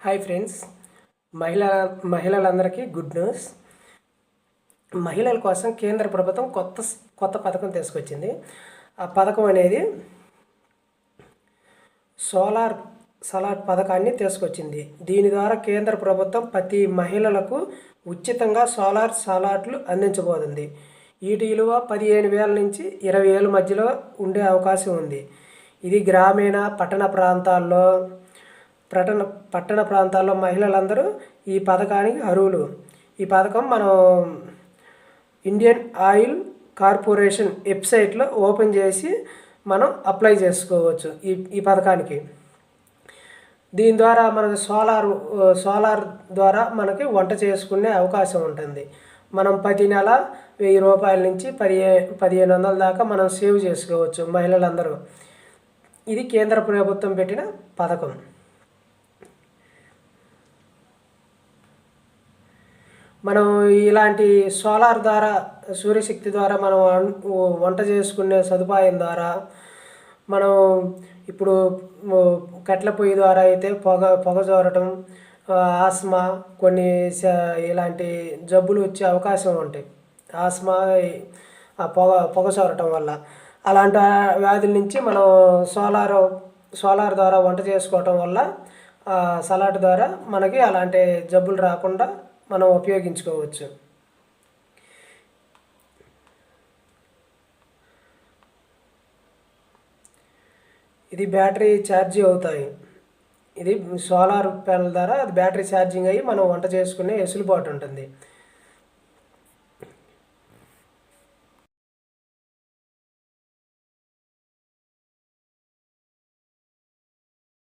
Hi friends. మహిళ మహిళలందరికీ good news. మహిళల కోసం కేంద్ర ప్రభుత్వం కొత్త కొత్త పథకం తీసుకొచ్చింది. ఆ పథకం అనేది సోలార్ సలాడ్ పథకాన్ని తీసుకొచ్చింది. దీని ద్వారా కేంద్ర ప్రభుత్వం ప్రతి మహిళలకు ఉచితంగా సోలార్ సలాడ్లు అందించబోతుంది. వీటి విలువ పదిహేను వేల నుంచి ఇరవై వేల మధ్యలో ఉండే అవకాశం ఉంది. ఇది గ్రామీణ పట్టణ ప్రాంతాల్లో పట్టణ పట్టణ ప్రాంతాల్లో మహిళలందరూ ఈ పథకానికి అర్హులు. ఈ పథకం మనం ఇండియన్ ఆయిల్ కార్పొరేషన్ వెబ్సైట్లో ఓపెన్ చేసి మనం అప్లై చేసుకోవచ్చు ఈ ఈ పథకానికి. దీని ద్వారా మనకు సోలార్ సోలార్ ద్వారా మనకి వంట చేసుకునే అవకాశం ఉంటుంది. మనం ప్రతి నెల వెయ్యి రూపాయల నుంచి పదిహే పదిహేను వందల దాకా మనం సేవ్ చేసుకోవచ్చు మహిళలందరూ. ఇది కేంద్ర ప్రభుత్వం పెట్టిన పథకం. మనం ఇలాంటి సోలార్ ద్వారా సూర్యశక్తి ద్వారా మనం వం- వంట చేసుకునే సదుపాయం ద్వారా మనం ఇప్పుడు కట్ల కట్టెల పొయ్యి ద్వారా అయితే పొగ పొగ జోరటం ఆస్మా కొన్ని ఇలాంటి జబ్బులు వచ్చే అవకాశం ఉంటాయి. ఆస్మా ఆ పొగ పొగ చోరటం వల్ల. అలాంటి వ్యాధుల నుంచి మనం సోలార్ సోలార్ ద్వారా వంట చేసుకోవటం వల్ల ఆ, సలాడ్ ద్వారా మనకి అలాంటి జబ్బులు రాకుండా మనం ఉపయోగించుకోవచ్చు. ఇది బ్యాటరీ ఛార్జీ అవుతాయి. ఇది సోలార్ ప్యానల్ ద్వారా అది బ్యాటరీ ఛార్జింగ్ అయ్యి మనం వంట చేసుకునే వెసులుబాటు ఉంటుంది.